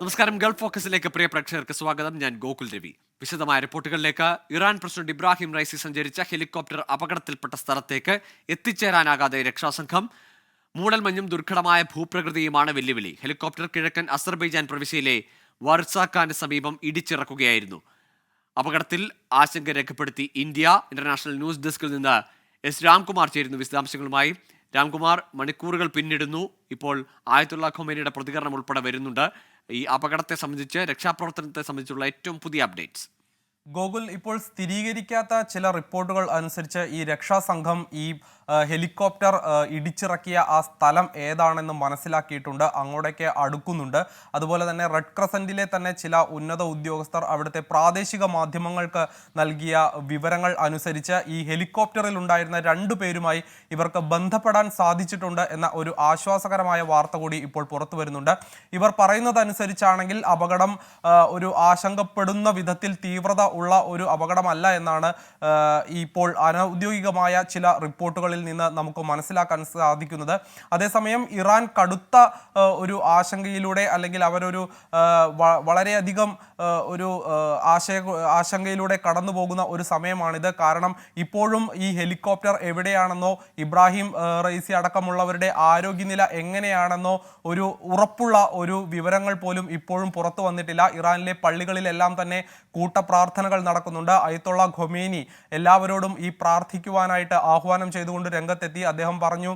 നമസ്കാരം ഗൾഫ് ഫോക്കസിലേക്ക് പ്രിയ പ്രേക്ഷകർക്ക് സ്വാഗതം. ഞാൻ ഗോകുൽ രവി. വിശദമായ റിപ്പോർട്ടുകളിലേക്ക് ഇറാൻ പ്രസിഡന്റ് ഇബ്രാഹിം റൈസി സഞ്ചരിച്ച ഹെലികോപ്റ്റർ അപകടത്തിൽപ്പെട്ട സ്ഥലത്തേക്ക് എത്തിച്ചേരാനാകാതെ രക്ഷാസംഘം മൂടൽമഞ്ഞും ദുർഘടമായ ഭൂപ്രകൃതിയുമാണ് വെല്ലുവിളി. ഹെലികോപ്റ്റർ കിഴക്കൻ അസർബൈജാൻ പ്രവിശ്യയിലെ വർസാക്കാന് സമീപം ഇടിച്ചിറക്കുകയായിരുന്നു. അപകടത്തിൽ ആശങ്ക രേഖപ്പെടുത്തി ഇന്ത്യ ഇന്റർനാഷണൽ ന്യൂസ് ഡെസ്കിൽ നിന്ന് എസ് രാംകുമാർ ചേരുന്നു വിശദാംശങ്ങളുമായി. രാംകുമാർ മണിക്കൂറുകൾ പിന്നിടുന്നു. ഇപ്പോൾ ആയത്തുള്ള ഖൊമേനിയുടെ പ്രതികരണം ഉൾപ്പെടെ വരുന്നുണ്ട്. ഈ അപകടത്തെ സംബന്ധിച്ച് രക്ഷാപ്രവർത്തനത്തെ സംബന്ധിച്ചുള്ള ഏറ്റവും പുതിയ അപ്ഡേറ്റ്സ്. ഗോകുൽ ഇപ്പോൾ സ്ഥിരീകരിക്കാത്ത ചില റിപ്പോർട്ടുകൾ അനുസരിച്ച് ഈ രക്ഷാസംഘം ഈ ഹെലികോപ്റ്റർ ഇടിച്ചിറക്കിയ ആ സ്ഥലം ഏതാണെന്ന് മനസ്സിലാക്കിയിട്ടുണ്ട്. അങ്ങോട്ടേക്ക് അടുക്കുന്നുണ്ട്. അതുപോലെ തന്നെ റെഡ് ക്രസന്റിലെ തന്നെ ചില ഉന്നത ഉദ്യോഗസ്ഥർ അവിടുത്തെ പ്രാദേശിക മാധ്യമങ്ങൾക്ക് നൽകിയ വിവരങ്ങൾ അനുസരിച്ച് ഈ ഹെലികോപ്റ്ററിൽ ഉണ്ടായിരുന്ന രണ്ടു പേരുമായി ഇവർക്ക് ബന്ധപ്പെടാൻ സാധിച്ചിട്ടുണ്ട് എന്ന ഒരു ആശ്വാസകരമായ വാർത്ത കൂടി ഇപ്പോൾ പുറത്തു വരുന്നുണ്ട്. ഇവർ പറയുന്നതനുസരിച്ചാണെങ്കിൽ അപകടം ഒരു ആശങ്കപ്പെടുന്ന വിധത്തിൽ തീവ്രത ഉള്ള ഒരു അപകടമല്ല എന്നാണ് ഇപ്പോൾ അനൗദ്യോഗികമായ ചില റിപ്പോർട്ടുകളിൽ നിന്ന് നമുക്ക് മനസ്സിലാക്കാൻ സാധിക്കുന്നത്. അതേസമയം ഇറാൻ കടുത്ത ഒരു ആശങ്കയിലൂടെ അല്ലെങ്കിൽ അവരൊരു വളരെയധികം ഒരു ആശയ ആശങ്കയിലൂടെ കടന്നു പോകുന്ന ഒരു സമയമാണിത്. കാരണം ഇപ്പോഴും ഈ ഹെലികോപ്റ്റർ എവിടെയാണെന്നോ ഇബ്രാഹിം റൈസി അടക്കമുള്ളവരുടെ ആരോഗ്യനില എങ്ങനെയാണെന്നോ ഒരു ഉറപ്പുള്ള ഒരു വിവരങ്ങൾ പോലും ഇപ്പോഴും പുറത്തു വന്നിട്ടില്ല. ഇറാനിലെ പള്ളികളിലെല്ലാം തന്നെ കൂട്ടപ്രാർത്ഥനകൾ നടക്കുന്നുണ്ട്. അയത്തുള്ള ഖൊമേനി എല്ലാവരോടും ഈ പ്രാർത്ഥിക്കുവാനായിട്ട് ആഹ്വാനം ചെയ്തുകൊണ്ട് രംഗത്തെത്തി അദ്ദേഹം പറഞ്ഞു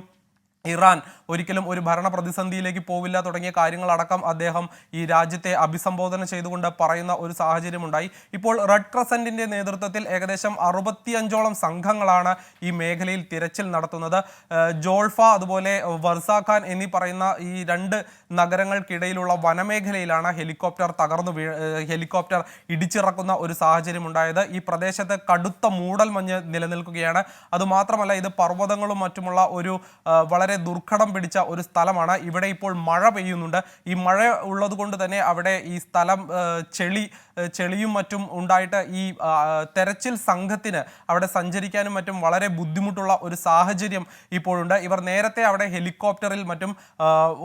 ഇറാൻ ഒരിക്കലും ഒരു ഭരണ പ്രതിസന്ധിയിലേക്ക് പോവില്ല തുടങ്ങിയ കാര്യങ്ങളടക്കം അദ്ദേഹം ഈ രാജ്യത്തെ അഭിസംബോധന ചെയ്തുകൊണ്ട് പറയുന്ന ഒരു സാഹചര്യമുണ്ടായി. ഇപ്പോൾ റെഡ് ക്രസന്റിന്റെ നേതൃത്വത്തിൽ ഏകദേശം അറുപത്തിയഞ്ചോളം സംഘങ്ങളാണ് ഈ മേഖലയിൽ തിരച്ചിൽ നടത്തുന്നത്. ജോൾഫ അതുപോലെ വർസാഖാൻ എന്നീ പറയുന്ന ഈ രണ്ട് നഗരങ്ങൾക്കിടയിലുള്ള വനമേഖലയിലാണ് ഹെലികോപ്റ്റർ തകർന്നു വീ ഹെലികോപ്റ്റർ ഇടിച്ചിറക്കുന്ന ഒരു സാഹചര്യം ഉണ്ടായത് ഈ പ്രദേശത്ത് കടുത്ത മൂടൽ മഞ്ഞ് നിലനിൽക്കുകയാണ്. അതുമാത്രമല്ല ഇത് പർവതങ്ങളും മറ്റുമുള്ള ഒരു ആ, വളരെ ദുർഘടം പിടിച്ച ഒരു സ്ഥലമാണ്. ഇവിടെ ഇപ്പോൾ മഴ പെയ്യുന്നുണ്ട്. ഈ മഴ ഉള്ളത് കൊണ്ട് തന്നെ അവിടെ ഈ സ്ഥലം ചെളി ചെളിയും മറ്റും ഉണ്ടായിട്ട് ഈ തെരച്ചിൽ സംഘത്തിന് അവിടെ സഞ്ചരിക്കാനും മറ്റും വളരെ ബുദ്ധിമുട്ടുള്ള ഒരു സാഹചര്യം ഇപ്പോഴുണ്ട്. ഇവർ നേരത്തെ അവിടെ ഹെലികോപ്റ്ററിൽ മറ്റും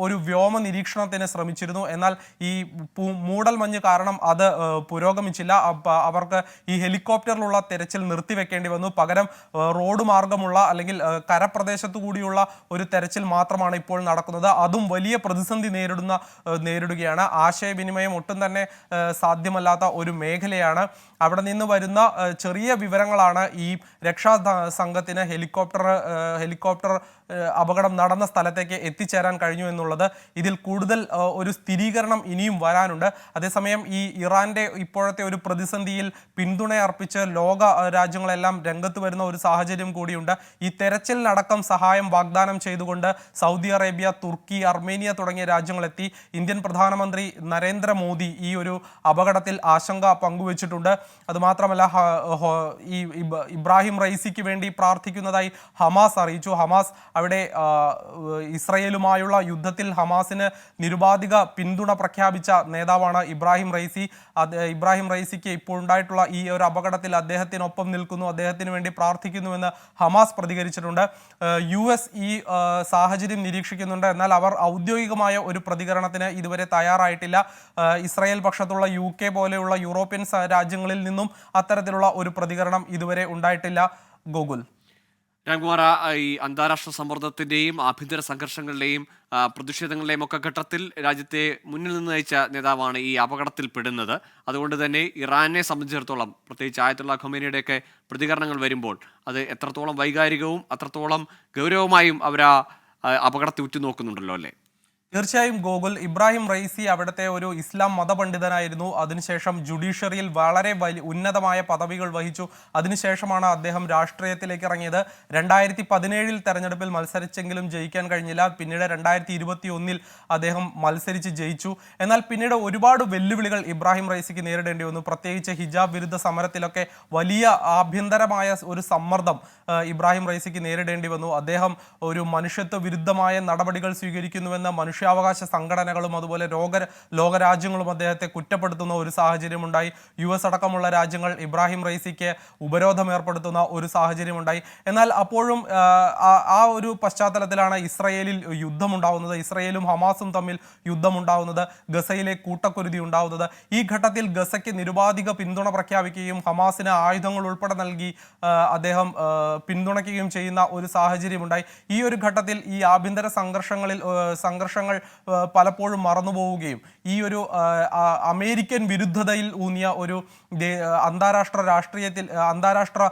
ഒരു വ്യോമ നിരീക്ഷണത്തിന് ശ്രമിച്ചിരുന്നു. എന്നാൽ ഈ മൂടൽ മഞ്ഞ് കാരണം അത് പുരോഗമിച്ചില്ല. അവർക്ക് ഈ ഹെലികോപ്റ്ററിലുള്ള തെരച്ചിൽ നിർത്തിവെക്കേണ്ടി വന്നു. പകരം റോഡ് മാർഗമുള്ള അല്ലെങ്കിൽ കരപ്രദേശത്തു കൂടിയുള്ള ഒരു തെരച്ചിൽ മാത്രമാണ് ഇപ്പോൾ നടക്കുന്നത്. അതും വലിയ പ്രതിസന്ധി നേരിടുന്ന നേരിടുകയാണ്. ആശയവിനിമയം ഒട്ടും തന്നെ ആ, ഒരു മേഖലയാണ് അവിടെ നിന്ന് വരുന്ന ചെറിയ വിവരങ്ങളാണ് ഈ രക്ഷാ സംഘത്തിന് ഹെലികോപ്റ്റർ ഹെലികോപ്റ്റർ അപകടം നടന്ന സ്ഥലത്തേക്ക് എത്തിച്ചേരാൻ കഴിഞ്ഞു എന്നുള്ളത് ഇതിൽ കൂടുതൽ ഒരു സ്ഥിരീകരണം ഇനിയും വരാനുണ്ട്. അതേസമയം ഈ ഇറാന്റെ ഇപ്പോഴത്തെ ഒരു പ്രതിസന്ധിയിൽ പിന്തുണയർപ്പിച്ച് ലോക രാജ്യങ്ങളെല്ലാം രംഗത്ത് വരുന്ന ഒരു സാഹചര്യം കൂടിയുണ്ട്. ഈ തെരച്ചിലിനടക്കം സഹായം വാഗ്ദാനം ചെയ്തുകൊണ്ട് സൗദി അറേബ്യ തുർക്കി അർമേനിയ തുടങ്ങിയ രാജ്യങ്ങളെത്തി. ഇന്ത്യൻ പ്രധാനമന്ത്രി നരേന്ദ്രമോദി ഈ ഒരു അപകടത്തിൽ ആശങ്ക പങ്കുവച്ചിട്ടുണ്ട്. അതുമാത്രമല്ല ഈ ഇബ്രാഹിം റൈസിക്ക് വേണ്ടി പ്രാർത്ഥിക്കുന്നതായി ഹമാസ് അറിയിച്ചു. ഹമാസ് അവിടെ ഇസ്രയേലുമായുള്ള യുദ്ധത്തിൽ ഹമാസിന് നിരുപാധിക പിന്തുണ പ്രഖ്യാപിച്ച നേതാവാണ് ഇബ്രാഹിം റൈസി. ഇബ്രാഹിം റൈസിക്ക് ഇപ്പോൾ ഉണ്ടായിട്ടുള്ള ഈ ഒരു അപകടത്തിൽ അദ്ദേഹത്തിനൊപ്പം നിൽക്കുന്നു. അദ്ദേഹത്തിന് വേണ്ടി പ്രാർത്ഥിക്കുന്നുവെന്ന് ഹമാസ് പ്രതികരിച്ചിട്ടുണ്ട്. യു ഈ സാഹചര്യം നിരീക്ഷിക്കുന്നുണ്ട്. എന്നാൽ അവർ ഔദ്യോഗികമായ ഒരു പ്രതികരണത്തിന് ഇതുവരെ തയ്യാറായിട്ടില്ല. ഇസ്രയേൽ പക്ഷത്തുള്ള യു പോലെയുള്ള യൂറോപ്യൻ സ- നിന്നും അത്തരത്തിലുള്ള ഒരു പ്രതികരണം ഇതുവരെ ഉണ്ടായിട്ടില്ല. ഗോകുൽ. രാംകുമാർ ഈ അന്താരാഷ്ട്ര സമ്മർദ്ദത്തിന്റെയും ആഭ്യന്തര സംഘർഷങ്ങളുടെയും പ്രതിഷേധങ്ങളുടെയും ഒക്കെ ഘട്ടത്തിൽ രാജ്യത്തെ മുന്നിൽ നിന്ന് നയിച്ച നേതാവാണ് ഈ അപകടത്തിൽ പെടുന്നത് അതുകൊണ്ട് തന്നെ ഇറാനെ സംബന്ധിച്ചിടത്തോളം പ്രത്യേകിച്ച് ആയത്തുള്ള ഖൊമേനിയുടെയൊക്കെ പ്രതികരണങ്ങൾ വരുമ്പോൾ അത് എത്രത്തോളം വൈകാരികവും അത്രത്തോളം ഗൗരവമായും അവർ അപകടത്തെ ഉറ്റുനോക്കുന്നുണ്ടല്ലോ അല്ലേ? തീർച്ചയായും ഗോകുൽ ഇബ്രാഹിം റൈസി അവിടുത്തെ ഒരു ഇസ്ലാം മതപണ്ഡിതനായിരുന്നു. അതിനുശേഷം ജുഡീഷ്യറിയിൽ വളരെ വലിയ ഉന്നതമായ പദവികൾ വഹിച്ചു. അതിനുശേഷമാണ് അദ്ദേഹം രാഷ്ട്രീയത്തിലേക്ക് ഇറങ്ങിയത്. രണ്ടായിരത്തി പതിനേഴിൽ തെരഞ്ഞെടുപ്പിൽ മത്സരിച്ചെങ്കിലും ജയിക്കാൻ കഴിഞ്ഞില്ല. പിന്നീട് രണ്ടായിരത്തി ഇരുപത്തി ഒന്നിൽ അദ്ദേഹം മത്സരിച്ച് ജയിച്ചു. എന്നാൽ പിന്നീട് ഒരുപാട് വെല്ലുവിളികൾ ഇബ്രാഹിം റൈസിക്ക് നേരിടേണ്ടി വന്നു. പ്രത്യേകിച്ച് ഹിജാബ് വിരുദ്ധ സമരത്തിലൊക്കെ വലിയ ആഭ്യന്തരമായ ഒരു സമ്മർദ്ദം ഇബ്രാഹിം റൈസിക്ക് നേരിടേണ്ടി വന്നു. അദ്ദേഹം ഒരു മനുഷ്യത്വ വിരുദ്ധമായ നടപടികൾ സ്വീകരിക്കുന്നുവെന്ന് മനുഷ്യ മനുഷ്യാവകാശ സംഘടനകളും അതുപോലെ ലോക ലോകരാജ്യങ്ങളും അദ്ദേഹത്തെ കുറ്റപ്പെടുത്തുന്ന ഒരു സാഹചര്യമുണ്ടായി. യു എസ് അടക്കമുള്ള രാജ്യങ്ങൾ ഇബ്രാഹിം റൈസിക്ക് ഉപരോധം ഏർപ്പെടുത്തുന്ന ഒരു സാഹചര്യമുണ്ടായി. എന്നാൽ അപ്പോഴും ആ, ഒരു പശ്ചാത്തലത്തിലാണ് ഇസ്രയേലിൽ യുദ്ധമുണ്ടാവുന്നത്. ഇസ്രയേലും ഹമാസും തമ്മിൽ യുദ്ധമുണ്ടാവുന്നത്. ഗസയിലെ കൂട്ടക്കുരുതി ഉണ്ടാവുന്നത്. ഈ ഘട്ടത്തിൽ ഗസയ്ക്ക് നിരുപാധിക പിന്തുണ പ്രഖ്യാപിക്കുകയും ഹമാസിന് ആയുധങ്ങൾ ഉൾപ്പെടെ നൽകി അദ്ദേഹം പിന്തുണയ്ക്കുകയും ചെയ്യുന്ന ഒരു സാഹചര്യമുണ്ടായി. ഈ ഒരു ഘട്ടത്തിൽ ഈ ആഭ്യന്തര സംഘർഷങ്ങളിൽ സംഘർഷങ്ങൾ ആ, പലപ്പോഴും മറന്നുപോവുകയും ഈ ഒരു അമേരിക്കൻ വിരുദ്ധതയിൽ ഊന്നിയ ഒരു അന്താരാഷ്ട്ര രാഷ്ട്രീയത്തിൽ അന്താരാഷ്ട്ര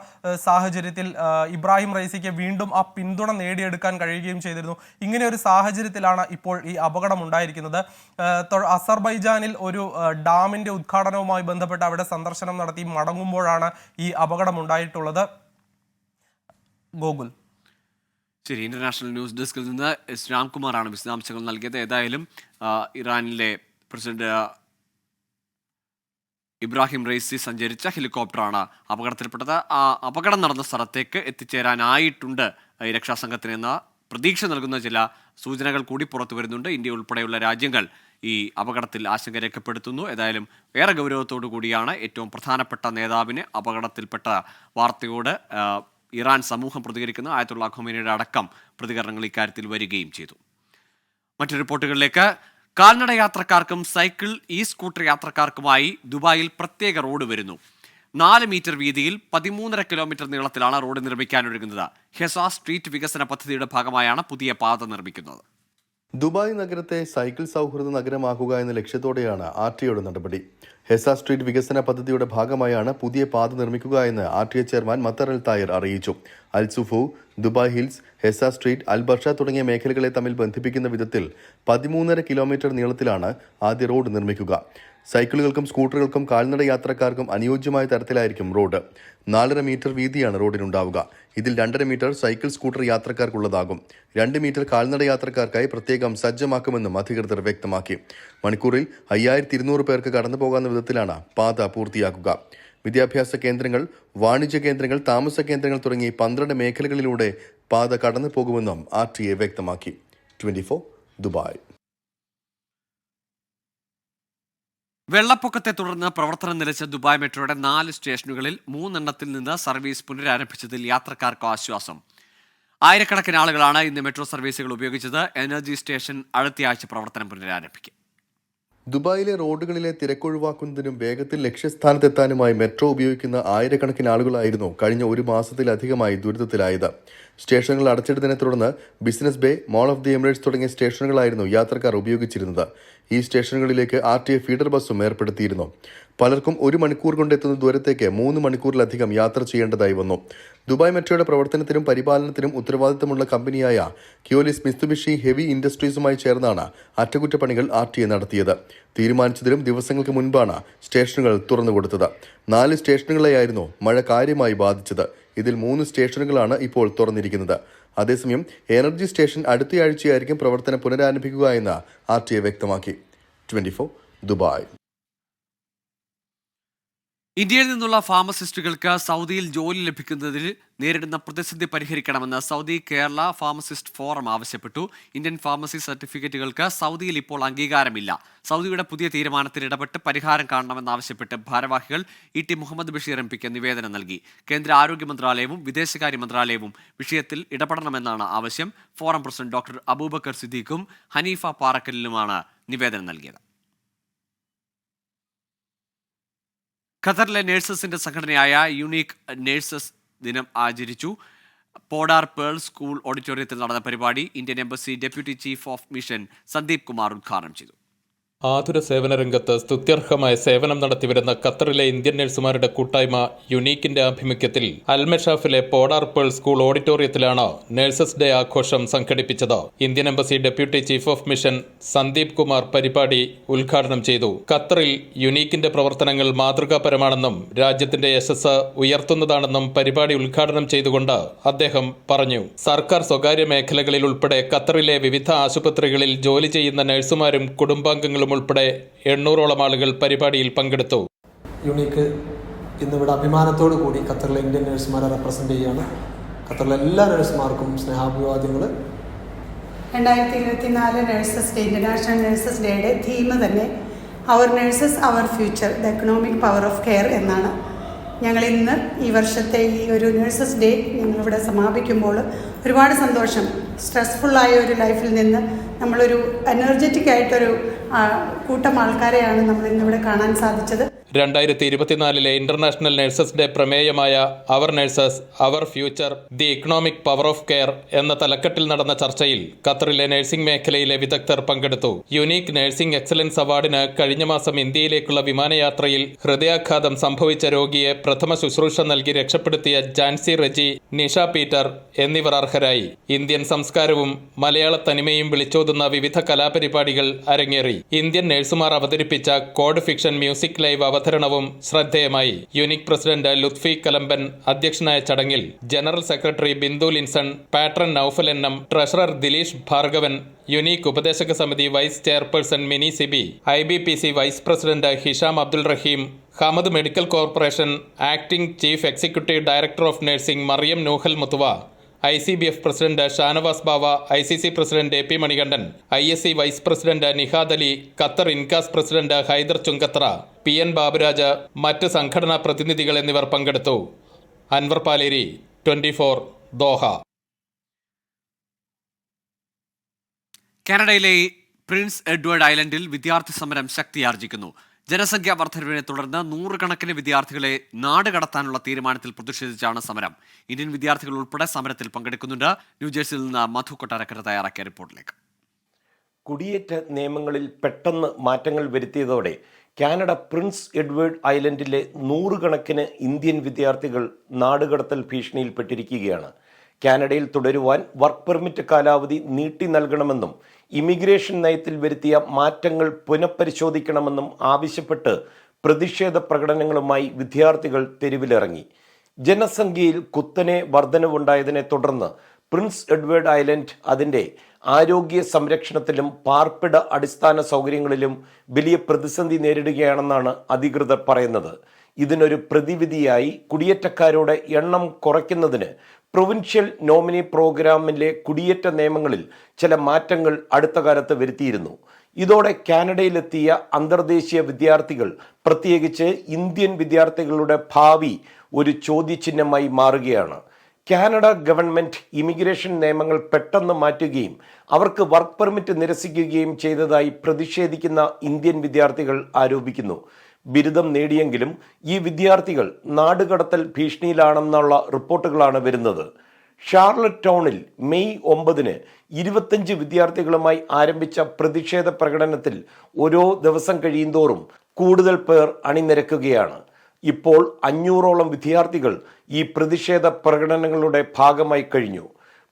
സാഹചര്യത്തിൽ ഇബ്രാഹിം റൈസിക്ക് വീണ്ടും ആ പിന്തുണ നേടിയെടുക്കാൻ കഴിയുകയും ചെയ്തിരുന്നു. ഇങ്ങനെ ഒരു സാഹചര്യത്തിലാണ് ഇപ്പോൾ ഈ അപകടം ഉണ്ടായിരിക്കുന്നത്. അസർബൈജാനിൽ ഒരു ഡാമിന്റെ ഉദ്ഘാടനവുമായി ബന്ധപ്പെട്ട് അവിടെ സന്ദർശനം നടത്തി മടങ്ങുമ്പോഴാണ് ഈ അപകടം ഉണ്ടായിട്ടുള്ളത്. ഗോകുൽ. ശരി ഇന്റർനാഷണൽ ന്യൂസ് ഡെസ്കിൽ നിന്ന് എസ് രാംകുമാറാണ് വിശദാംശങ്ങൾ നൽകിയത്. ഏതായാലും ഇറാനിലെ പ്രസിഡന്റ് ഇബ്രാഹിം റൈസി സഞ്ചരിച്ച ഹെലികോപ്റ്ററാണ് അപകടത്തിൽപ്പെട്ടത്. ആ അപകടം നടന്ന സ്ഥലത്തേക്ക് എത്തിച്ചേരാനായിട്ടുണ്ട് ഈ രക്ഷാസംഘത്തിന് എന്ന പ്രതീക്ഷ നൽകുന്ന ചില സൂചനകൾ കൂടി പുറത്തു വരുന്നുണ്ട്. ഇന്ത്യ ഉൾപ്പെടെയുള്ള രാജ്യങ്ങൾ ഈ അപകടത്തിൽ ആശങ്ക രേഖപ്പെടുത്തുന്നു. ഏതായാലും ഏറെ ഗൗരവത്തോടു കൂടിയാണ് ഏറ്റവും പ്രധാനപ്പെട്ട നേതാവിന് അപകടത്തിൽപ്പെട്ട വാർത്തയോട് ഇറാൻ സമൂഹം പ്രതികരിക്കുന്ന ആയത്തുള്ള ഖൊമേനിയുടെ അടക്കം പ്രതികരണങ്ങൾ ഇക്കാര്യത്തിൽ വരികയും ചെയ്തു. മറ്റു റിപ്പോർട്ടുകളിലേക്ക്. കാൽനട യാത്രക്കാർക്കും സൈക്കിൾ ഇ സ്കൂട്ടർ യാത്രക്കാർക്കുമായി ദുബായിൽ പ്രത്യേക റോഡ് വരുന്നു. നാല് മീറ്റർ വീതിയിൽ പതിമൂന്നര കിലോമീറ്റർ നീളത്തിലാണ് റോഡ് നിർമ്മിക്കാനൊരുങ്ങുന്നത് ഹെസ സ്ട്രീറ്റ് വികസന പദ്ധതിയുടെ ഭാഗമായാണ് പുതിയ പാത നിർമ്മിക്കുന്നത്. ദുബായ് നഗരത്തെ സൈക്കിൾ സൗഹൃദ നഗരമാക്കുക എന്ന ലക്ഷ്യത്തോടെയാണ് ആർ നടപടി. ഹെസ സ്ട്രീറ്റ് വികസന പദ്ധതിയുടെ ഭാഗമായാണ് പുതിയ പാത നിർമ്മിക്കുക എന്ന് R T O chairman Mattar Al Tayer അറിയിച്ചു. Al Sufouh Dubai Hills Hessa street Al Barsha തുടങ്ങിയ മേഖലകളെ തമ്മിൽ ബന്ധിപ്പിക്കുന്ന വിധത്തിൽ പതിമൂന്നര കിലോമീറ്റർ നീളത്തിലാണ് ആദ്യ റോഡ് നിർമ്മിക്കുക. സൈക്കിളുകൾക്കും സ്കൂട്ടറുകൾക്കും കാൽനട യാത്രക്കാർക്കും അനുയോജ്യമായ തരത്തിലായിരിക്കും റോഡ്. നാലര മീറ്റർ വീതിയാണ് റോഡിനുണ്ടാവുക. ഇതിൽ രണ്ടര മീറ്റർ സൈക്കിൾ സ്കൂട്ടർ യാത്രക്കാർക്കുള്ളതാകും. രണ്ട് മീറ്റർ കാൽനട യാത്രക്കാർക്കായി പ്രത്യേകം സജ്ജമാക്കുമെന്നും അധികൃതർ വ്യക്തമാക്കി. മണിക്കൂറിൽ അയ്യായിരത്തി ഇരുന്നൂറ് പേർക്ക് കടന്നു പോകാവുന്ന വിധത്തിലാണ് പാത പൂർത്തിയാക്കുക. വിദ്യാഭ്യാസ കേന്ദ്രങ്ങൾ വാണിജ്യ കേന്ദ്രങ്ങൾ താമസ കേന്ദ്രങ്ങൾ തുടങ്ങി പന്ത്രണ്ട് മേഖലകളിലൂടെ പാത കടന്നു പോകുമെന്നും ആർ ടി എ വ്യക്തമാക്കി. Twenty Dubai. വെള്ളപ്പൊക്കത്തെ തുടർന്ന് പ്രവർത്തനം നിലച്ച ദുബായ് മെട്രോയുടെ നാല് സ്റ്റേഷനുകളിൽ മൂന്നെണ്ണത്തിൽ നിന്ന് സർവീസ് പുനരാരംഭിച്ചതിൽ യാത്രക്കാർക്ക് ആശ്വാസം. ആയിരക്കണക്കിന് ആളുകളാണ് ഇന്ന് മെട്രോ സർവീസുകൾ ഉപയോഗിച്ചത്. എനർജി സ്റ്റേഷൻ അടുത്തയാഴ്ച പ്രവർത്തനം പുനരാരംഭിക്കും. ദുബായിലെ റോഡുകളിലെ തിരക്കൊഴിവാക്കുന്നതിനും വേഗത്തിൽ ലക്ഷ്യസ്ഥാനത്തെത്താനുമായി മെട്രോ ഉപയോഗിക്കുന്ന ആയിരക്കണക്കിന് ആളുകളായിരുന്നു കഴിഞ്ഞ ഒരു മാസത്തിലധികമായി ദുരിതത്തിലായത്. സ്റ്റേഷനുകൾ അടച്ചിടുന്നതിനെ തുടർന്ന് business bay mall of the Emirates തുടങ്ങിയ സ്റ്റേഷനുകളായിരുന്നു യാത്രക്കാർ ഉപയോഗിച്ചിരുന്നത്. ഈ സ്റ്റേഷനുകളിലേക്ക് ആർ ടി എ ഫീഡർ ബസ്സും ഏർപ്പെടുത്തിയിരുന്നു. പലർക്കും ഒരു മണിക്കൂർ കൊണ്ടെത്തുന്ന ദൂരത്തേക്ക് മൂന്ന് മണിക്കൂറിലധികം യാത്ര ചെയ്യേണ്ടതായി വന്നു. ദുബായ് മെട്രോയുടെ പ്രവർത്തനത്തിനും പരിപാലനത്തിനും ഉത്തരവാദിത്തമുള്ള കമ്പനിയായ ക്യോലിസ് മിസ്തുബിഷി ഹെവി ഇൻഡസ്ട്രീസുമായി ചേർന്നാണ് അറ്റകുറ്റപ്പണികൾ ആർ ടി എ നടത്തിയത്. തീരുമാനിച്ചതിലും ദിവസങ്ങൾക്ക് മുൻപാണ് സ്റ്റേഷനുകൾ തുറന്നുകൊടുത്തത്. നാല് സ്റ്റേഷനുകളെയായിരുന്നു മഴ കാര്യമായി ബാധിച്ചത്. ഇതിൽ മൂന്ന് സ്റ്റേഷനുകളാണ് ഇപ്പോൾ തുറന്നിരിക്കുന്നത്. അതേസമയം എനർജി സ്റ്റേഷൻ അടുത്തയാഴ്ചയായിരിക്കും പ്രവർത്തനം പുനരാരംഭിക്കുക എന്ന് ആർ ടി ഐ വ്യക്തമാക്കി. Twenty Dubai. ഇന്ത്യയിൽ നിന്നുള്ള ഫാർമസിസ്റ്റുകൾക്ക് സൗദിയിൽ ജോലി ലഭിക്കുന്നതിൽ നേരിടുന്ന പ്രതിസന്ധി പരിഹരിക്കണമെന്ന് സൗദി കേരള ഫാർമസിസ്റ്റ് ഫോറം ആവശ്യപ്പെട്ടു. ഇന്ത്യൻ ഫാർമസി സർട്ടിഫിക്കറ്റുകൾക്ക് സൗദിയിൽ ഇപ്പോൾ അംഗീകാരമില്ല. സൗദിയുടെ പുതിയ തീരുമാനത്തിൽ ഇടപെട്ട് പരിഹാരം കാണണമെന്നാവശ്യപ്പെട്ട് ഭാരവാഹികൾ E T Muhammad Basheer M പിക്ക് നിവേദനം നൽകി. കേന്ദ്ര ആരോഗ്യ മന്ത്രാലയവും വിദേശകാര്യ മന്ത്രാലയവും വിഷയത്തിൽ ഇടപെടണമെന്നാണ് ആവശ്യം. ഫോറം പ്രസിഡന്റ് ഡോക്ടർ അബൂബക്കർ സിദ്ദീഖും ഹനീഫ പാറക്കലിലുമാണ് നിവേദനം നൽകിയത്. ഖത്തറിലെ നേഴ്സസിന്റെ സംഘടനയായ യുണീക്ക് നേഴ്സസ് ദിനം ആചരിച്ചു. പോഡാർ പേൾ സ്കൂൾ ഓഡിറ്റോറിയത്തിൽ നടന്ന പരിപാടി Indian embassy deputy chief of mission Sandeep Kumar ഉദ്ഘാടനം ചെയ്തു. ആതുര സേവന രംഗത്ത് സ്തുത്യർഹമായ സേവനം നടത്തിവരുന്ന ഖത്തറിലെ ഇന്ത്യൻ നഴ്സുമാരുടെ കൂട്ടായ്മ യുണീക്കിന്റെ ആഭിമുഖ്യത്തിൽ അൽമഷാഫിലെ പോഡാർപ്പേൾ സ്കൂൾ ഓഡിറ്റോറിയത്തിലാണ് നഴ്സസ് ഡേ ആഘോഷം സംഘടിപ്പിച്ചത്. Indian embassy deputy chief of mission Sandeep Kumar പരിപാടി ഉദ്ഘാടനം ചെയ്തു. ഖത്തറിൽ യുണീക്കിന്റെ പ്രവർത്തനങ്ങൾ മാതൃകാപരമാണെന്നും രാജ്യത്തിന്റെ യശസ് ഉയർത്തുന്നതാണെന്നും പരിപാടി ഉദ്ഘാടനം ചെയ്തുകൊണ്ട് അദ്ദേഹം പറഞ്ഞു. സർക്കാർ സ്വകാര്യ മേഖലകളിൽ ഉൾപ്പെടെ ഖത്തറിലെ വിവിധ ആശുപത്രികളിൽ ജോലി ചെയ്യുന്ന നഴ്സുമാരും കുടുംബാംഗങ്ങളും ഉൾപ്പെടെ എണ്ണൂറോളം ആളുകൾ പരിപാടിയിൽ പങ്കെടുത്തു. യുണീക്ക് ഇന്നിവിടെ അഭിമാനത്തോടു കൂടി ഖത്തറിലെ ഇന്ത്യൻ നഴ്സുമാരെ റെപ്രസെന്റ് ചെയ്യുകയാണ്. ഖത്തറിലെ എല്ലാ നഴ്സുമാർക്കും സ്നേഹാഭിവാദ്യങ്ങൾ രണ്ടായിരത്തി ഇരുപത്തിനാല് നഴ്സസ് ഡേ ഇന്റർനാഷണൽ നഴ്സസ് ഡേയുടെ തീം തന്നെ our nurses our future the economic power of care എന്നാണ്. ഞങ്ങൾ ഇന്ന് ഈ വർഷത്തെ ഈ ഒരു നഴ്സസ് ഡേ ഞങ്ങളിവിടെ സമാപിക്കുമ്പോൾ ഒരുപാട് സന്തോഷം. സ്ട്രെസ്ഫുള്ളായ ഒരു ലൈഫിൽ നിന്ന് നമ്മളൊരു എനർജറ്റിക് ആയിട്ടൊരു കൂട്ടം ആൾക്കാരെയാണ് നമ്മൾ ഇന്നിവിടെ കാണാൻ സാധിച്ചത്. രണ്ടായിരത്തി ഇരുപത്തിനാലിലെ international nurses day പ്രമേയമായ our nurses our future the economic power of care എന്ന തലക്കെട്ടിൽ നടന്ന ചർച്ചയിൽ ഖത്തറിലെ നഴ്സിംഗ് മേഖലയിലെ വിദഗ്ധർ പങ്കെടുത്തു. യുണീക് നഴ്സിംഗ് എക്സലൻസ് അവാർഡിന് കഴിഞ്ഞ മാസം ഇന്ത്യയിലേക്കുള്ള വിമാനയാത്രയിൽ ഹൃദയാഘാതം സംഭവിച്ച രോഗിയെ പ്രഥമ ശുശ്രൂഷ നൽകി രക്ഷപ്പെടുത്തിയ ജാൻസി റെജി നിഷ പീറ്റർ എന്നിവർ അർഹരായി. ഇന്ത്യൻ സംസ്കാരവും മലയാള തനിമയും വിളിച്ചോതുന്ന വിവിധ കലാപരിപാടികൾ അരങ്ങേറി. ഇന്ത്യൻ നഴ്സുമാർ അവതരിപ്പിച്ച കോഡ് ഫിക്ഷൻ മ്യൂസിക് ലൈവ് അവതരണവും ശ്രദ്ധേയമായി. യുനിക് പ്രസിഡന്റ് ലുത്ഫി കലമ്പൻ അധ്യക്ഷനായ ചടങ്ങിൽ general secretary Bindu Linson patron Noufal എണ്ണം ട്രഷറർ ദിലീഷ് ഭാർഗവൻ യുനീക് ഉപദേശക സമിതി vice chairperson Mini Sibi I B P C vice president Hisham Abdul Rahim Hamad medical corporation acting chief executive director of nursing Mariam Noohal Muttawa I C B F president Shanavas Bava I C C president A P Manikandan I S C vice president Nihad Ali Qatar Incas president Haider Chunkathara P N Baburaj മറ്റ് സംഘടനാ പ്രതിനിധികൾ എന്നിവർ പങ്കെടുത്തു. Anwar Paleri twenty four Doha. കാനഡയിലെ Prince Edward ഐലൻഡിൽ വിദ്യാർത്ഥി സമരം ശക്തിയാർജിക്കുന്നു. ജനസംഖ്യാ വർദ്ധനവിനെ തുടർന്ന് നൂറുകണക്കിന് വിദ്യാർത്ഥികളെ നാട് കടത്താനുള്ള തീരുമാനത്തിൽ പ്രതിഷേധിച്ചാണ് സമരം. ഇന്ത്യൻ വിദ്യാർത്ഥികൾ ഉൾപ്പെടെ സമരത്തിൽ പങ്കെടുക്കുന്നുണ്ട്. ന്യൂജേഴ്സിയിൽ നിന്ന് മധു കൊട്ടാരക്കര തയ്യാറാക്കിയ റിപ്പോർട്ടിലേക്ക്. കുടിയേറ്റ നിയമങ്ങളിൽ പെട്ടെന്ന് മാറ്റങ്ങൾ വരുത്തിയതോടെ കാനഡ പ്രിൻസ് എഡ്വേർഡ് ഐലൻഡിലെ നൂറുകണക്കിന് ഇന്ത്യൻ വിദ്യാർത്ഥികൾ നാടുകടത്തൽ ഭീഷണിയിൽപ്പെട്ടിരിക്കുകയാണ്. കാനഡയിൽ തുടരുവാൻ വർക്ക് പെർമിറ്റ് കാലാവധി നീട്ടി നൽകണമെന്നും ഇമിഗ്രേഷൻ നയത്തിൽ വരുത്തിയ മാറ്റങ്ങൾ പുനഃപരിശോധിക്കണമെന്നും ആവശ്യപ്പെട്ട് പ്രതിഷേധ പ്രകടനങ്ങളുമായി വിദ്യാർത്ഥികൾ തെരുവിലിറങ്ങി. ജനസംഖ്യയിൽ കുത്തനെ വർധനവുണ്ടായതിനെ തുടർന്ന് പ്രിൻസ് എഡ്വേർഡ് ഐലൻഡ് അതിന്റെ ആരോഗ്യ സംരക്ഷണത്തിലും പാർപ്പിട അടിസ്ഥാന സൗകര്യങ്ങളിലും വലിയ പ്രതിസന്ധി നേരിടുകയാണെന്നാണ് അധികൃതർ പറയുന്നത്. ഇതിനൊരു പ്രതിവിധിയായി കുടിയേറ്റക്കാരുടെ എണ്ണം കുറയ്ക്കുന്നതിന് പ്രൊവിൻഷ്യൽ നോമിനി പ്രോഗ്രാമിലെ കുടിയേറ്റ നിയമങ്ങളിൽ ചില മാറ്റങ്ങൾ അടുത്ത കാലത്ത് വരുത്തിയിരുന്നു. ഇതോടെ കാനഡയിലെത്തിയ അന്തർദേശീയ വിദ്യാർത്ഥികൾ പ്രത്യേകിച്ച് ഇന്ത്യൻ വിദ്യാർത്ഥികളുടെ ഭാവി ഒരു ചോദ്യചിഹ്നമായി മാറുകയാണ്. കാനഡ ഗവൺമെന്റ് ഇമിഗ്രേഷൻ നിയമങ്ങൾ പെട്ടെന്ന് മാറ്റുകയും അവർക്ക് വർക്ക് പെർമിറ്റ് നിരസിക്കുകയും ചെയ്തതായി പ്രതിഷേധിക്കുന്ന ഇന്ത്യൻ വിദ്യാർത്ഥികൾ ആരോപിക്കുന്നു. ബിരുദം നേടിയെങ്കിലും ഈ വിദ്യാർത്ഥികൾ നാടുകടത്തൽ ഭീഷണിയിലാണെന്നുള്ള റിപ്പോർട്ടുകളാണ് വരുന്നത്. ഷാർലറ്റ് ടൗണിൽ മെയ് ഒമ്പതിന് ഇരുപത്തഞ്ച് വിദ്യാർത്ഥികളുമായി ആരംഭിച്ച പ്രതിഷേധ പ്രകടനത്തിൽ ഓരോ ദിവസം കഴിയുന്തോറും കൂടുതൽ പേർ അണിനിരക്കുകയാണ്. ഇപ്പോൾ അഞ്ഞൂറോളം വിദ്യാർത്ഥികൾ ഈ പ്രതിഷേധ പ്രകടനങ്ങളുടെ ഭാഗമായി കഴിഞ്ഞു.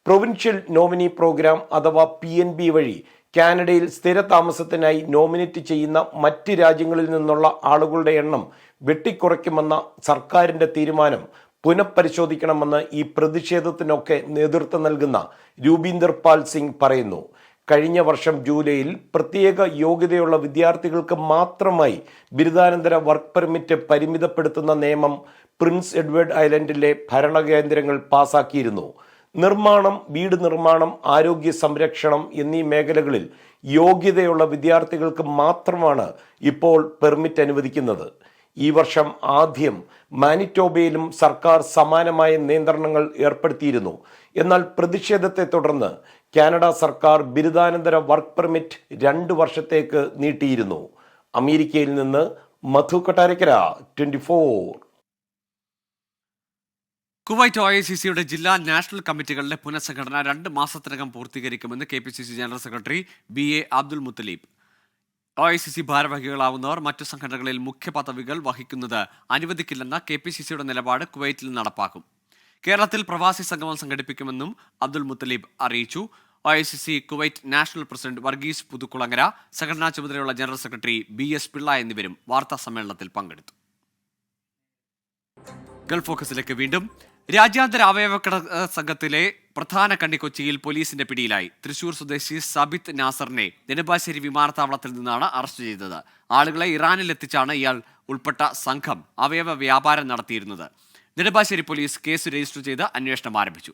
പ്രൊവിൻഷ്യൽ നോമിനി പ്രോഗ്രാം അഥവാ പി വഴി കാനഡയിൽ സ്ഥിരതാമസത്തിനായി നോമിനേറ്റ് ചെയ്യുന്ന മറ്റ് രാജ്യങ്ങളിൽ നിന്നുള്ള ആളുകളുടെ എണ്ണം വെട്ടിക്കുറയ്ക്കുമെന്ന സർക്കാരിന്റെ തീരുമാനം പുനഃപരിശോധിക്കണമെന്ന് ഈ പ്രതിഷേധത്തിനൊക്കെ നേതൃത്വം നൽകുന്ന രൂപീന്ദർ പാൽ സിംഗ് പറയുന്നു. കഴിഞ്ഞ വർഷം ജൂലൈയിൽ പ്രത്യേക യോഗ്യതയുള്ള വിദ്യാർത്ഥികൾക്ക് മാത്രമായി ബിരുദാനന്തര വർക്ക് പെർമിറ്റ് പരിമിതപ്പെടുത്തുന്ന നിയമം പ്രിൻസ് എഡ്വേർഡ് ഐലൻഡിലെ ഭരണകേന്ദ്രങ്ങൾ പാസാക്കിയിരുന്നു. നിർമ്മാണം വീട് നിർമ്മാണം ആരോഗ്യ സംരക്ഷണം എന്നീ മേഖലകളിൽ യോഗ്യതയുള്ള വിദ്യാർത്ഥികൾക്ക് മാത്രമാണ് ഇപ്പോൾ പെർമിറ്റ് അനുവദിക്കുന്നത്. ഈ വർഷം ആദ്യം മാനിറ്റോബയിലും സർക്കാർ സമാനമായ നിയന്ത്രണങ്ങൾ ഏർപ്പെടുത്തിയിരുന്നു. എന്നാൽ പ്രതിഷേധത്തെ തുടർന്ന് കാനഡ സർക്കാർ ബിരുദാനന്തര വർക്ക് പെർമിറ്റ് രണ്ട് വർഷത്തേക്ക് നീട്ടിയിരുന്നു. അമേരിക്കയിൽ നിന്ന് Madhu Kottarakkara twenty Kuwait O I C സിയുടെ ജില്ലാ നാഷണൽ കമ്മിറ്റികളുടെ പുനഃസംഘടന രണ്ട് മാസത്തിനകം പൂർത്തീകരിക്കുമെന്ന് K P C C general secretary B A Abdul Muthaleeb. O I C C ഭാരവാഹികളാവുന്നവർ മറ്റു സംഘടനകളിൽ മുഖ്യ പദവികൾ വഹിക്കുന്നത് അനുവദിക്കില്ലെന്ന കെ പി സി സിയുടെ നിലപാട് കുവൈറ്റിൽ നടപ്പാക്കും. കേരളത്തിൽ പ്രവാസി സംഗമം സംഘടിപ്പിക്കുമെന്നും അബ്ദുൽ മുത്തലീബ് അറിയിച്ചു. O I C C Kuwait national president Varghese Puthukulangara സംഘടനാ ചുമതലയുള്ള general secretary B S Pillai എന്നിവരും വാർത്താ സമ്മേളനത്തിൽ പങ്കെടുത്തു. ഗൾഫ് ഫോക്കസിലേക്ക് വീണ്ടും രാജ്യാന്തര അവയവ സംഘത്തിലെ പ്രധാന കണ്ണി കൊച്ചിയിൽ പോലീസിന്റെ പിടിയിലായി. തൃശൂർ സ്വദേശി സബിത് നാസറിനെ നെടുമ്പാശ്ശേരി വിമാനത്താവളത്തിൽ നിന്നാണ് അറസ്റ്റ് ചെയ്തത്. ആളുകളെ ഇറാനിൽ എത്തിച്ചാണ് ഇയാൾ ഉൾപ്പെട്ട സംഘം അവയവ വ്യാപാരം നടത്തിയിരുന്നത്. നെടുമ്പാശ്ശേരി പോലീസ് കേസ് രജിസ്റ്റർ ചെയ്ത് അന്വേഷണം ആരംഭിച്ചു.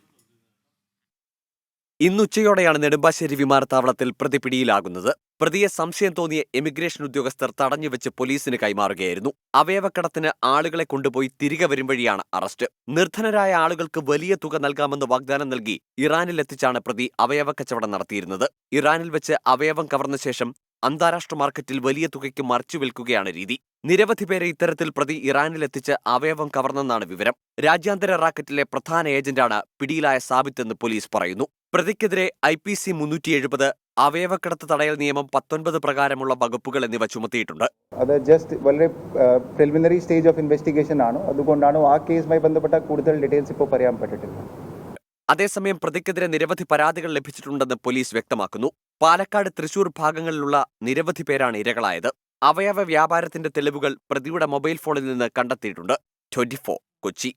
ഇന്നുച്ചയോടെയാണ് നെടുമ്പാശ്ശേരി വിമാനത്താവളത്തിൽ പ്രതി പിടിയിലാകുന്നത് പ്രതിയെ സംശയം തോന്നിയ എമിഗ്രേഷൻ ഉദ്യോഗസ്ഥർ തടഞ്ഞുവെച്ച് പോലീസിന് കൈമാറുകയായിരുന്നു. അവയവക്കടത്തിന് ആളുകളെ കൊണ്ടുപോയി തിരികെ വരും അറസ്റ്റ്. നിർധനരായ ആളുകൾക്ക് വലിയ തുക നൽകാമെന്ന് വാഗ്ദാനം നൽകി ഇറാനിലെത്തിച്ചാണ് പ്രതി അവയവ കച്ചവടം നടത്തിയിരുന്നത്. ഇറാനിൽ വെച്ച് അവയവം കവർന്ന ശേഷം അന്താരാഷ്ട്ര മാർക്കറ്റിൽ വലിയ തുകയ്ക്ക് മറിച്ചു വിൽക്കുകയാണ് രീതി. നിരവധി പേരെ ഇത്തരത്തിൽ പ്രതി ഇറാനിലെത്തിച്ച് അവയവം കവർന്നെന്നാണ് വിവരം. രാജ്യാന്തര റാക്കറ്റിലെ പ്രധാന ഏജന്റാണ് പിടിയിലായ സാബിത്ത് എന്ന് പോലീസ് പറയുന്നു. പ്രതിക്കെതിരെ ഐ പി സി മുന്നൂറ്റി എഴുപത് അവയവക്കടത്ത് തടയൽ നിയമം പത്തൊൻപത് പ്രകാരമുള്ള വകുപ്പുകൾ എന്നിവ ചുമത്തിയിട്ടുണ്ട്. അത് ജസ്റ്റ് വളരെ പ്രിലിമിനറി സ്റ്റേജ് ഓഫ് ഇൻവെസ്റ്റിഗേഷൻ ആണ്. അതുകൊണ്ടാണ് ആ കേസുമായി ബന്ധപ്പെട്ട കൂടുതൽ ഡീറ്റെയിൽസ് ഇപ്പോൾ പറയാൻ പറ്റിട്ടില്ല അതേസമയം പ്രതിക്കെതിരെ നിരവധി പരാതികൾ ലഭിച്ചിട്ടുണ്ടെന്ന് പോലീസ് വ്യക്തമാക്കുന്നു. പാലക്കാട് തൃശൂർ ഭാഗങ്ങളിലുള്ള നിരവധി പേരാണ് ഇരകളായത്. അവയവ വ്യാപാരത്തിന്റെ തെളിവുകൾ പ്രതിയുടെ മൊബൈൽ ഫോണിൽ നിന്ന് കണ്ടെത്തിയിട്ടുണ്ട്. ട്വന്റി കൊച്ചി.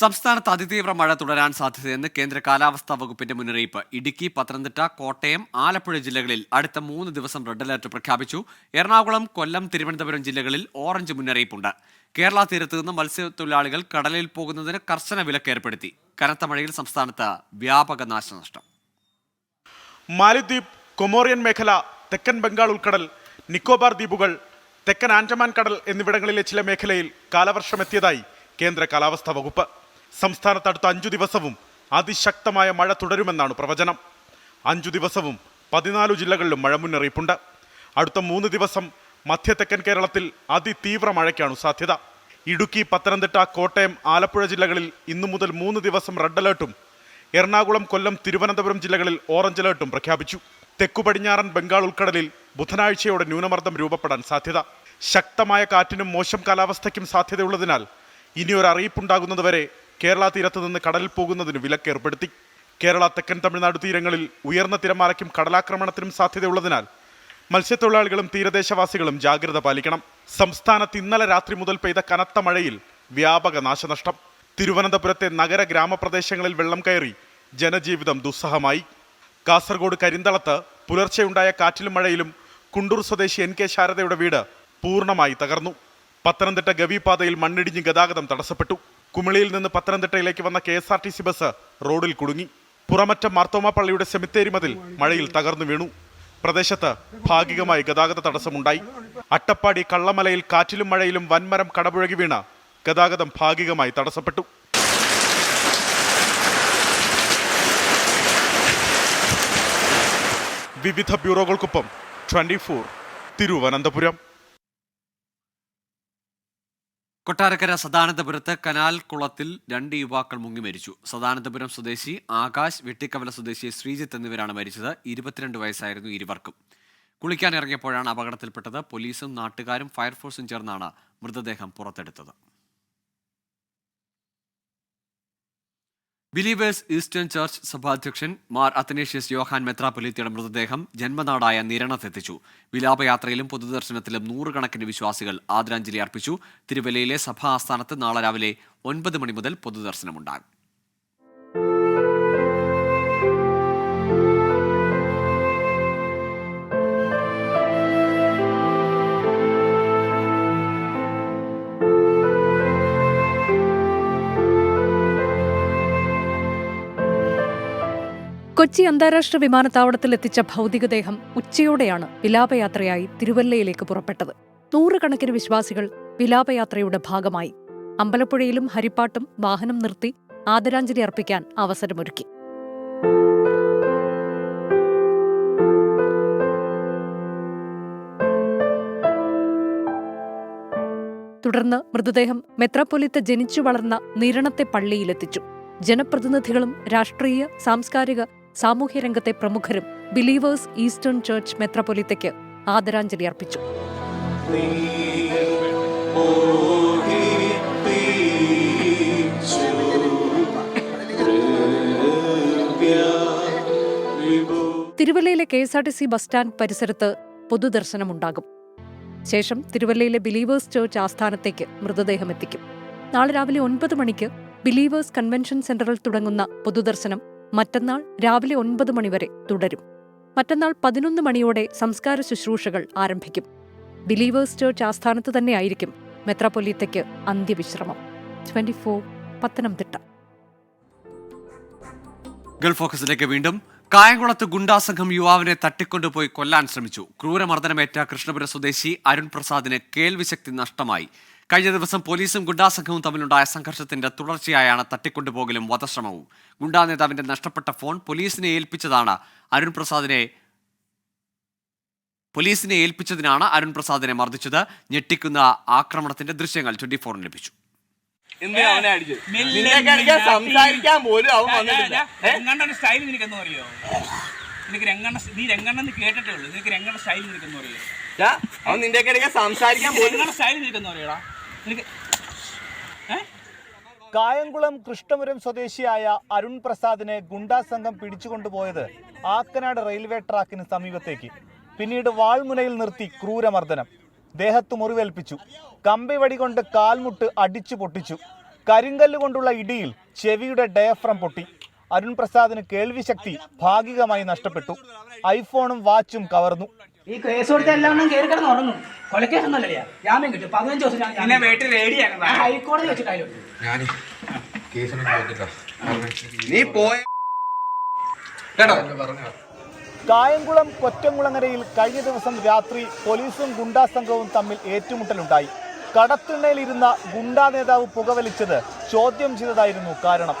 സംസ്ഥാനത്ത് അതിതീവ്ര മഴ തുടരാൻ സാധ്യതയെന്ന് കേന്ദ്ര കാലാവസ്ഥാ വകുപ്പിന്റെ മുന്നറിയിപ്പ്. ഇടുക്കി പത്തനംതിട്ട കോട്ടയം ആലപ്പുഴ ജില്ലകളിൽ അടുത്ത മൂന്ന് ദിവസം റെഡ് അലർട്ട് പ്രഖ്യാപിച്ചു. എറണാകുളം കൊല്ലം തിരുവനന്തപുരം ജില്ലകളിൽ ഓറഞ്ച് മുന്നറിയിപ്പുണ്ട്. കേരള തീരത്ത് നിന്ന് മത്സ്യത്തൊഴിലാളികൾ കടലിൽ പോകുന്നതിന് കർശന വിലക്ക് ഏർപ്പെടുത്തി. കനത്ത മഴയിൽ സംസ്ഥാനത്ത് വ്യാപക നാശനഷ്ടം. മാലിദ്വീപ് കൊമോറിയൻ മേഖല തെക്കൻ ബംഗാൾ ഉൾക്കടൽ നിക്കോബാർ ദ്വീപുകൾ തെക്കൻ ആൻഡമാൻ കടൽ എന്നിവിടങ്ങളിലെ ചില മേഖലയിൽ കാലവർഷമെത്തിയതായി കേന്ദ്ര കാലാവസ്ഥാ വകുപ്പ്. സംസ്ഥാനത്ത് അടുത്ത അഞ്ചു ദിവസവും അതിശക്തമായ മഴ തുടരുമെന്നാണ് പ്രവചനം. അഞ്ചു ദിവസവും പതിനാലു ജില്ലകളിലും മഴ മുന്നറിയിപ്പുണ്ട്. അടുത്ത മൂന്ന് ദിവസം മധ്യ തെക്കൻ കേരളത്തിൽ അതിതീവ്ര മഴയ്ക്കാണ് സാധ്യത. ഇടുക്കി പത്തനംതിട്ട കോട്ടയം ആലപ്പുഴ ജില്ലകളിൽ ഇന്നു മുതൽ മൂന്ന് ദിവസം റെഡ് അലേർട്ടും എറണാകുളം കൊല്ലം തിരുവനന്തപുരം ജില്ലകളിൽ ഓറഞ്ച് അലേർട്ടും പ്രഖ്യാപിച്ചു. തെക്കു പടിഞ്ഞാറൻ ബംഗാൾ ഉൾക്കടലിൽ ബുധനാഴ്ചയോടെ ന്യൂനമർദ്ദം രൂപപ്പെടാൻ സാധ്യത. ശക്തമായ കാറ്റിനും മോശം കാലാവസ്ഥയ്ക്കും സാധ്യതയുള്ളതിനാൽ ഇനിയൊരു അറിയിപ്പുണ്ടാകുന്നതുവരെ കേരള തീരത്ത് നിന്ന് കടലിൽ പോകുന്നതിന് വിലക്ക് ഏർപ്പെടുത്തി കേരള തെക്കൻ തമിഴ്നാട് തീരങ്ങളിൽ ഉയർന്ന തിരമാലയ്ക്കും കടലാക്രമണത്തിനും സാധ്യതയുള്ളതിനാൽ മത്സ്യത്തൊഴിലാളികളും തീരദേശവാസികളും ജാഗ്രത പാലിക്കണം. സംസ്ഥാനത്ത് ഇന്നലെ രാത്രി മുതൽ പെയ്ത കനത്ത മഴയിൽ വ്യാപക നാശനഷ്ടം. തിരുവനന്തപുരത്തെ നഗര ഗ്രാമപ്രദേശങ്ങളിൽ വെള്ളം കയറി ജനജീവിതം ദുസ്സഹമായി. കാസർഗോഡ് കരിന്തളത്ത് പുലർച്ചെയുണ്ടായ കാറ്റിലും മഴയിലും കുണ്ടൂർ സ്വദേശി എൻ കെ ശാരദയുടെ വീട് പൂർണമായി തകർന്നു. പത്തനംതിട്ട ഗവിപാതയിൽ മണ്ണിടിഞ്ഞ് ഗതാഗതം തടസ്സപ്പെട്ടു. കുമിളിയിൽ നിന്ന് പത്തനംതിട്ടയിലേക്ക് വന്ന K S R T C bus റോഡിൽ കുടുങ്ങി. പുറമറ്റം മാർത്തോമ പള്ളിയുടെ സെമിത്തേരി മതിൽ മഴയിൽ തകർന്നു വീണു. പ്രദേശത്ത് ഭാഗികമായി ഗതാഗത തടസ്സമുണ്ടായി. അട്ടപ്പാടി കള്ളമലയിൽ കാറ്റിലും മഴയിലും വൻമരം കടപുഴകി വീണ ഗതാഗതം ഭാഗികമായി തടസ്സപ്പെട്ടു. വിവിധ ബ്യൂറോകൾക്കൊപ്പം ട്വന്റി ഫോർ തിരുവനന്തപുരം. കൊട്ടാരക്കര സദാനന്ദപുരത്ത് കനാൽ കുളത്തിൽ രണ്ട് യുവാക്കൾ മുങ്ങി മരിച്ചു. സദാനന്ദപുരം സ്വദേശി ആകാശ് വെട്ടിക്കവല സ്വദേശി ശ്രീജിത്ത് എന്നിവരാണ് മരിച്ചത്. ഇരുപത്തിരണ്ട് വയസ്സായിരുന്നു ഇരുവർക്കും. കുളിക്കാൻ ഇറങ്ങിയപ്പോഴാണ് അപകടത്തിൽപ്പെട്ടത്. പോലീസും നാട്ടുകാരും ഫയർഫോഴ്സും ചേർന്നാണ് മൃതദേഹം പുറത്തെടുത്തത്. ബിലീവേഴ്സ് ഈസ്റ്റേൺ ചർച്ച് സഭാധ്യക്ഷൻ മാർ അത്തനേഷ്യസ് യോഹാൻ മെത്രാപൊലീത്തയുടെ മൃതദേഹം ജന്മനാടായ നിരണത്തെത്തിച്ചു. വിലാപയാത്രയിലും പൊതുദർശനത്തിലും നൂറുകണക്കിന് വിശ്വാസികൾ ആദരാഞ്ജലി അർപ്പിച്ചു. തിരുവല്ലയിലെ സഭാ ആസ്ഥാനത്ത് നാളെ രാവിലെ ഒൻപത് മണി മുതൽ പൊതുദർശനമുണ്ടാകും. കൊച്ചി അന്താരാഷ്ട്ര വിമാനത്താവളത്തിൽ എത്തിച്ച ഭൗതികദേഹം ഉച്ചയോടെയാണ് വിലാപയാത്രയായി തിരുവല്ലയിലേക്ക് പുറപ്പെട്ടത്. നൂറുകണക്കിന് വിശ്വാസികൾ വിലാപയാത്രയുടെ ഭാഗമായി. അമ്പലപ്പുഴയിലും ഹരിപ്പാട്ടും വാഹനം നിർത്തി ആദരാഞ്ജലി അർപ്പിക്കാൻ അവസരമൊരുക്കി. തുടർന്ന് മൃതദേഹം മെത്രാപ്പൊലിത്ത ജനിച്ചു വളർന്ന നിരണത്തെ പള്ളിയിലെത്തിച്ചു. ജനപ്രതിനിധികളും രാഷ്ട്രീയ സാംസ്കാരിക സാമൂഹ്യ രംഗത്തെ പ്രമുഖരും ബിലീവേഴ്സ് ഈസ്റ്റേൺ ചർച്ച് മെത്രപൊലിത്തയ്ക്ക് ആദരാഞ്ജലി അർപ്പിച്ചു. തിരുവല്ലയിലെ K S R T C bus stand പരിസരത്ത് പൊതുദർശനമുണ്ടാകും. ശേഷം തിരുവല്ലയിലെ ബിലീവേഴ്സ് ചർച്ച് ആസ്ഥാനത്തേക്ക് മൃതദേഹം എത്തിക്കും. നാളെ രാവിലെ ഒൻപത് മണിക്ക് ബിലീവേഴ്സ് കൺവെൻഷൻ സെന്ററിൽ തുടങ്ങുന്ന പൊതുദർശനം മറ്റന്നാൾ രാവിലെ ഒൻപത് മണിവരെ തുടരും. മറ്റന്നാൾ പതിനൊന്ന് മണിയോടെ സംസ്കാര ശുശ്രൂഷകൾ ആരംഭിക്കും. ബിലീവേഴ്സ് ചേർച്ച് ആസ്ഥാനത്ത് തന്നെയായിരിക്കും മെത്രാപൊലീത്തയ്ക്ക് അന്ത്യവിശ്രമം. Twenty four Pathanamthitta. ഗൾഫ് ഫോക്കസിലേക്ക് വീണ്ടും കായംകുളത്ത് ഗുണ്ടാസംഘം യുവാവിനെ തട്ടിക്കൊണ്ടുപോയി കൊല്ലാൻ ശ്രമിച്ചു. ക്രൂരമർദ്ദനമേറ്റ കൃഷ്ണപുര സ്വദേശി അരുൺ പ്രസാദിന് കേൾവിശക്തി നഷ്ടമായി. കഴിഞ്ഞ ദിവസം പോലീസും ഗുണ്ടാ സംഘവും തമ്മിലുണ്ടായ സംഘർഷത്തിന്റെ തുടർച്ചയായാണ് തട്ടിക്കൊണ്ടുപോകലും വധശ്രമവും. ഗുണ്ടാ നേതാവിന്റെ നഷ്ടപ്പെട്ട ഫോൺ പോലീസിനെ ഏൽപ്പിച്ചതാണ് അരുൺ പ്രസാദിനെ പോലീസിനെ ഏൽപ്പിച്ചതിനാണ് അരുൺ പ്രസാദിനെ മർദ്ദിച്ചത്. ഞെട്ടിക്കുന്ന ആക്രമണത്തിന്റെ ദൃശ്യങ്ങൾ ട്വന്റി ഫോറിന് ലഭിച്ചു. സംസാരിക്കാൻ പോലും അവൻ വന്നിട്ടില്ല. സ്റ്റൈൽ നിനക്കെന്ന് അറിയോ? നിനക്ക് രംഗണ്ണ നീ രംഗണ്ണെന്ന് കേട്ടിട്ടേ ഉള്ളൂ. നിനക്ക് രംഗണ്ണ സ്റ്റൈൽ അവൻ നിന്റെയൊക്കെ സംസാരിക്കാൻ പോലും രംഗണ്ണ സ്റ്റൈൽ നിൽക്കുന്ന അറിയോടാ? നിനക്ക് കായംകുളം കൃഷ്ണപുരം സ്വദേശിയായ അരുൺ പ്രസാദിനെ ഗുണ്ടാ സംഘം പിടിച്ചുകൊണ്ടുപോയത് ആക്കനാട് റെയിൽവേ ട്രാക്കിന് സമീപത്തേക്ക്. പിന്നീട് വാൾമുനയിൽ നിർത്തി ക്രൂരമർദ്ദനം. ദേഹത്ത് മുറിവേൽപ്പിച്ചു. കമ്പിവടി കൊണ്ട് കാൽമുട്ട് അടിച്ചു പൊട്ടിച്ചു. കരിങ്കല്ല് കൊണ്ടുള്ള ഇടിയിൽ ചെവിയുടെ ഡയഫ്രം പൊട്ടി. അരുൺ പ്രസാദിന് കേൾവിശക്തി ഭാഗികമായി നഷ്ടപ്പെട്ടു. ഐഫോണും വാച്ചും കവർന്നു. ഈ കേസ് കൊടുത്ത എല്ലാം കയറി കിടന്ന് ഉറങ്ങും. കൊലക്കേസൊന്നുമല്ലേ ജാമ്യം കിട്ടും. പതിനഞ്ച് ദിവസം ഞാൻ എന്നെ വീട്ടിൽ റെഡിയാക്കണം ഹൈക്കോടതി വെച്ചിട്ടായാലും നീ പോയ കേട്ടോ? കായംകുളം കൊറ്റംകുളങ്ങരയിൽ കഴിഞ്ഞ ദിവസം രാത്രി പോലീസും ഗുണ്ടാ സംഘവും തമ്മിൽ ഏറ്റുമുട്ടലുണ്ടായി. കടത്തിണ്ണയിലിരുന്ന ഗുണ്ടാ നേതാവ് പുകവലിച്ചത് ചോദ്യം ചെയ്തതായിരുന്നു കാരണം.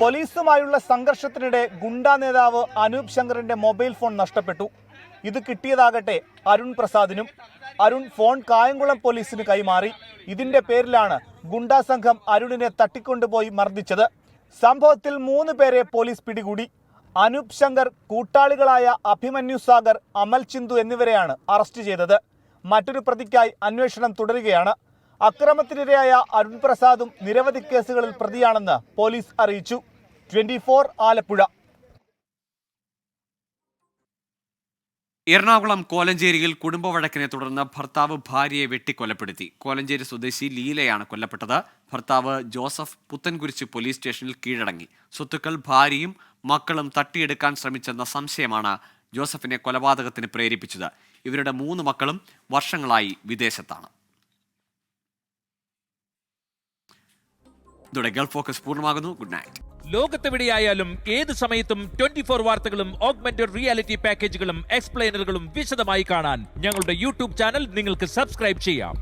പോലീസുമായുള്ള സംഘർഷത്തിനിടെ ഗുണ്ടാ നേതാവ് അനൂപ് ശങ്കറിന്റെ മൊബൈൽ ഫോൺ നഷ്ടപ്പെട്ടു. ഇത് കിട്ടിയതാകട്ടെ അരുൺ പ്രസാദിനും. അരുൺ ഫോൺ കായംകുളം പോലീസിന് കൈമാറി. ഇതിന്റെ പേരിലാണ് ഗുണ്ടാ സംഘം അരുണിനെ തട്ടിക്കൊണ്ടുപോയി മർദ്ദിച്ചത്. സംഭവത്തിൽ മൂന്ന് പേരെ പോലീസ് പിടികൂടി. അനൂപ് ശങ്കർ കൂട്ടാളികളായ അഭിമന്യു സാഗർ അമൽ ചിന്തു എന്നിവരെയാണ് അറസ്റ്റ് ചെയ്തത്. മറ്റൊരു പ്രതിക്കായി അന്വേഷണം തുടരുകയാണ്. അക്രമത്തിനിരയായ അരുൺ പ്രസാദും നിരവധി കേസുകളിൽ പ്രതിയാണെന്ന് പോലീസ് അറിയിച്ചു. ട്വന്റി ആലപ്പുഴ. എറണാകുളം കോലഞ്ചേരിയിൽ കുടുംബവഴക്കിനെ തുടർന്ന് ഭർത്താവ് ഭാര്യയെ വെട്ടിക്കൊലപ്പെടുത്തി. കോലഞ്ചേരി സ്വദേശി ലീലയാണ് കൊല്ലപ്പെട്ടത്. ഭർത്താവ് ജോസഫ് പുത്തൻകുരിശ് പോലീസ് സ്റ്റേഷനിൽ കീഴടങ്ങി. സ്വത്തുക്കൾ ഭാര്യയും മക്കളും തട്ടിയെടുക്കാൻ ശ്രമിച്ചെന്ന സംശയമാണ് ജോസഫിനെ കൊലപാതകത്തിന് പ്രേരിപ്പിച്ചത്. ഇവരുടെ മൂന്ന് മക്കളും വർഷങ്ങളായി വിദേശത്താണ്. ഇതോടെ ഗൾഫ് ഫോക്കസ് പൂർണമാകുന്നു. ഗുഡ് നൈറ്റ് ലോകത്തെവിടെയായാലും ഏത് സമയത്തും ട്വന്റി ഫോർ വാർത്തകളും ഓഗ്മെന്റഡ് റിയാലിറ്റി പാക്കേജുകളും എക്സ്പ്ലെയിനറുകളും വിശദമായി കാണാൻ ഞങ്ങളുടെ യൂട്യൂബ് ചാനൽ നിങ്ങൾക്ക് സബ്സ്ക്രൈബ് ചെയ്യാം.